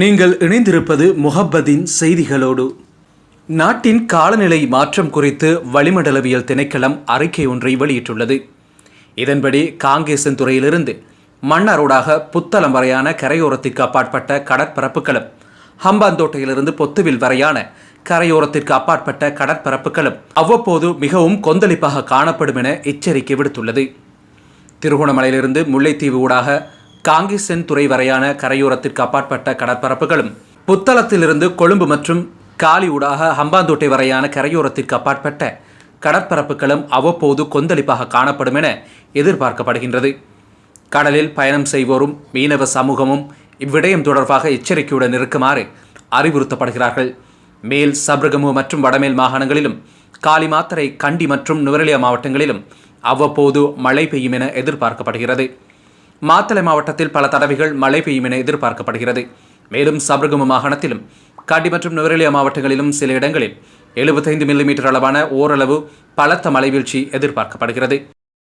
நீங்கள் இணைந்திருப்பது முஹப்பதின் செய்திகளோடு. நாட்டின் காலநிலை மாற்றம் குறித்து வளிமண்டலவியல் திணைக்களம் அறிக்கை ஒன்றை வெளியிட்டுள்ளது. இதன்படி காங்கேசன் துறையிலிருந்து மன்னாரோடாக புத்தளம் வரையான கரையோரத்திற்கு அப்பாற்பட்ட கடற்பரப்புகளும் ஹம்பாந்தோட்டையிலிருந்து பொத்துவில் வரையான கரையோரத்திற்கு அப்பாற்பட்ட கடற்பரப்புகளும் அவ்வப்போது மிகவும் கொந்தளிப்பாக காணப்படும் என எச்சரிக்கை விடுத்துள்ளது. திருகோணமலையிலிருந்து முல்லைத்தீவு ஊடாக காங்கிசன் துறை வரையான கரையோரத்திற்கு அப்பாற்பட்ட கடற்பரப்புகளும் புத்தளத்திலிருந்து கொழும்பு மற்றும் காலி ஊடாக ஹம்பாந்தோட்டை வரையான கரையோரத்திற்கு அப்பாற்பட்ட கடற்பரப்புகளும் அவ்வப்போது கொந்தளிப்பாக காணப்படும் என எதிர்பார்க்கப்படுகின்றது. கடலில் பயணம் செய்வோரும் மீனவ சமூகமும் இவ்விடயம் தொடர்பாக எச்சரிக்கையுடன் இருக்குமாறு அறிவுறுத்தப்படுகிறார்கள். மேல் சப்ரகமு மற்றும் வடமேல் மாகாணங்களிலும் காலி மாத்தரை கண்டி மற்றும் நுவரெலியா மாவட்டங்களிலும் அவ்வப்போது மழை பெய்யும் என எதிர்பார்க்கப்படுகிறது. மாத்தளை மாவட்டத்தில் பல தடவைகள் மழை பெய்யும் என எதிர்பார்க்கப்படுகிறது. மேலும் சபர்கம மாகாணத்திலும் காட்டி மற்றும் நுவரெலியா மாவட்டங்களிலும் சில இடங்களில் எழுபத்தைந்து மில்லிமீட்டர் அளவான ஓரளவு பலத்த மழை வீழ்ச்சி எதிர்பார்க்கப்படுகிறது.